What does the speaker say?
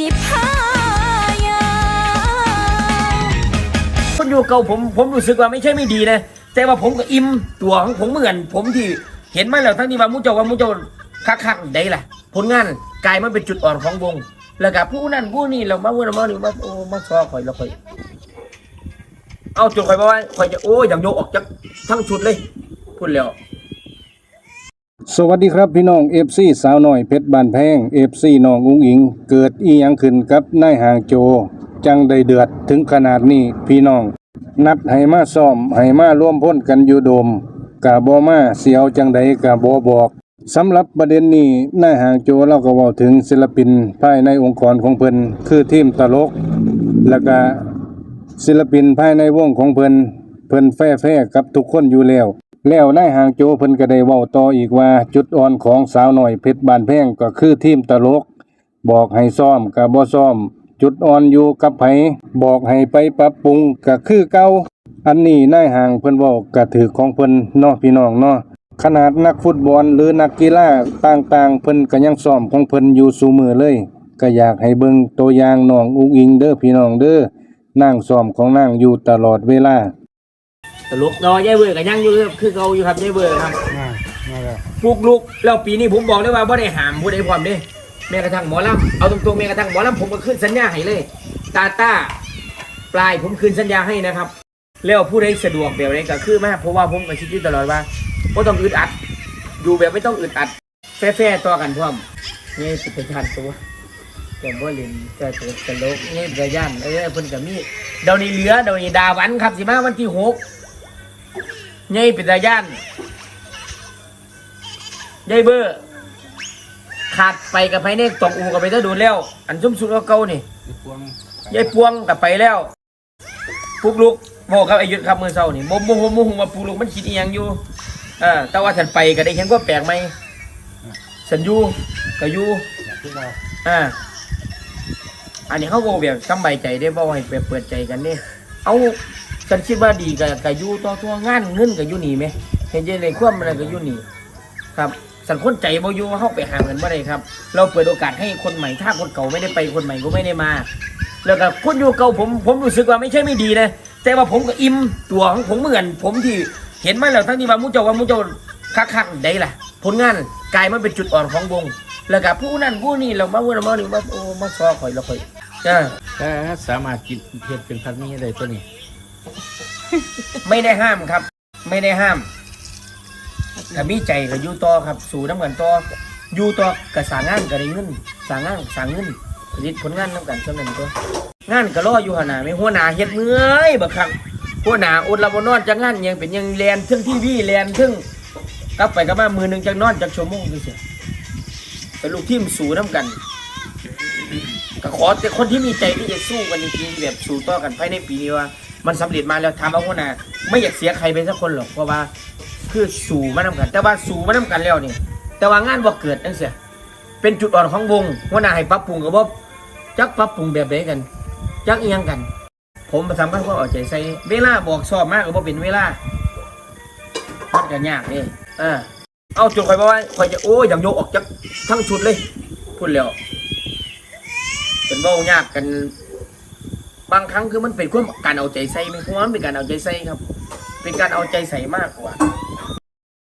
สิพายามคนอยู่เก่าผมผมรู้สึกว่าไม่ใช่ไม่ดีนะแต่ว่าผมก็อิ่มตัวของผมเหมือน ผมที่เห็นมาแล้วทั้งนี้ว่ามุเจ้าว่ามุเจ้าคักคักได้ล่ะ ผลงานกลายมาเป็นจุดอ่อนของวง แล้วก็ผู้นั่นผู้นี่เรามาพูดมานี่มาโอ้มาซอข่อยแล้วข่อย เอาจุดข่อยมาไว้ข่อยจะโอ้ยอย่างโยกออกจากทั้งชุดเลยพูดแล้ว สวัสดีครับพี่น้องเอฟซีสาวหน่อยเพชรบานแพงเอฟซีน้องอุ้งอิง เกิดอีหยังขึ้นกับนายห่างโจ จังได้เดือดถึงขนาดนี้พี่น้อง นัดให้มาซ้อมให้มาร่วมพ้นกันอยู่โดมกะบ่มาเสียวจังใดกะบ่บอกสำหรับประเด็นนี้นายห่างโจเราก็เว้าถึงศิลปินภายในองค์กรของเพิ่นคือทีมตลก แล้วก็ศิลปินภายในวงของเพิ่นเพิ่นแฟ้แฟ้กับทุกคนอยู่แล้ว แล้วนายหางโจเพิ่นก็ได้เว้าต่ออีกว่า จุดอ่อนของสาวหน่อยเพชรบานแพงก็คือทีมตลก บอกให้ซ้อมก็บ่ซ้อม จุดอ่อนอยู่กับไผบอกให้ไปปรับปรุงก็คือเก่าอันนี้นายหางเพิ่นเว้าก็ถือของเพิ่นเนาะพี่น้องเนาะขนาดนักฟุตบอลหรือนักกีฬาต่างๆ เพิ่นก็ยังซ้อมของเพิ่นอยู่ซุมือเลย ก็อยากให้เบิ่งตัวอย่างน้องอุ้งอิงเด้อพี่น้องเด้อนั่งซ้อมของนั่งอยู่ตลอดเวลา ตลกรอยายเบื่อกับยังอยู่คือเก่าอยู่ครับยายเบื่อครับอ่านั่นแหละปลุกลุกแล้วปีนี้ผมบอกเลยว่าบ่ได้หามผู้ใดพร้อมเด้แม้กระทั่งหมอลำเอาตรงๆแม้กระทั่งหมอลำผมก็ขึ้นสัญญาให้เลย ตาต้าปลายผมคืนสัญญาให้นะครับ แล้วผู้ใดสะดวกแบบไหนก็คือมาเพราะว่าผมก็คิดอยู่ตลอดว่าบ่ต้องอึดอัดอยู่แบบไม่ต้องอึดอัดแฟ่ๆต่อกันพร้อมนี่เป็นทานตัวแต่บ่เล่นแต่ตัวตลกนี่กระย่านเออเพิ่นก็มีเดี๋ยวนี้เหลือเดี๋ยวนี้ดาวันครับสิมาวันที่หก นี่เป็นตาย่านยายเบอร์ขาดไปกับไผเนกตกอูกับไปเตอดูแล้ว อันซุ่มสุดก็เก่านี่ยายปวงกับไปแล้วปุกลุกบอกครับไอายุทธครับมือเศร้านี่บ่บ่บ่บ่ฮู้ว่าปุกลุกมันคิดอีหยังอยู่เออแต่ว่าฉันไปก็ได้เห็นว่าแปลกไหมฉันอยู่ก็อยู่อ่าอันนี้เขาบอกแบบสำบายใจได้บ่ให้แบบเปิดใจกันเด้เอา ฉันคิดว่าดีกับกับยู่ต่อตัวงานเงินกับยู่นี่ไหมเห็นใจในความมันก็อยู่นี่ครับสันคนใจบ่อยู่เข้าไปหาเงินบ่ได้ครับ เราเปิดโอกาสให้คนใหม่ถ้าคนเก่าไม่ได้ไปคนใหม่ก็ไม่ได้มา แล้วก็คนอยู่เก่าผมผมรู้สึกว่าไม่ใช่ไม่ดีนะแต่ว่าผมก็อิ่มตัวของผมเหมือน ผมที่เห็นมาแล้วทั้งนี้ว่ามุเจ้าว่ามุเจ้าคักคักๆได้ล่ะ ผลงานกลายมาเป็นจุดอ่อนของวง แล้วก็ผู้นั่นผู้นี่เรามาพูดมานี่มาโอ้มาซอข่อยแล้วข่อยจ้าถ้าสามารถกินเห็ดเป็นพันนี้ได้ตัวนี้ ไม่ได้ห้ามครับ ไม่ได้ห้ามถ้ามีใจก็อยู่ต่อครับ สู่น้ำกันต่ออยู่ต่อกับสร้างงานก็ได้เงินสางงานสางเงินผลิตผลงานน้ำกันเท่านั้นก็งานก็รออยู่หนาไม่หัวหน้าเฮ็ดเมื่อยบักครั้งหัวหน้าอดลับนอนจักงานยังเป็นยังแลนทึ่งที่วี่แลนทึ่งกลับไปกลับมามือหนึ่งจักนอนจักชั่วโมงดูสิเป็นลูกทีมสู่น้ำกันก็ขอแต่คนที่มีใจที่จะสู้กันจริงๆแบบสู่ต่อกันภายในปีนี้ว่า มันสำเร็จมาแล้วทำเอาหัวหน้าไม่อยากเสียใครไปสักคนหรอกเพราะว่าคือสู่มานำกัน แต่ว่าสู่มานำกันแล้วนี่ แต่ว่างานบ่เกิดนั่นเสียเป็นจุดอ่อนของวงหัวหน้าให้ปรับปรุงกับว่าจักปรับปรุงแบบไหนกัน จักเอียงกัน ผมสำคัญว่าเอาใจใส่เวลาบอกสอบมากก็บ่เป็นเวลามันก็ยากนี่เออเอาจุดข่อยบ่ไว้ข่อยจะโอ้ยอย่างโยกออกจากทั้งชุดเลยพูดแล้วเป็นเว้ายากกัน บางครั้งคือมันเป็นความการเอาใจใส่ไมเพราะว่ามันเป็นการเอาใจใส่ครับ เป็นการเอาใจใส่มากกว่า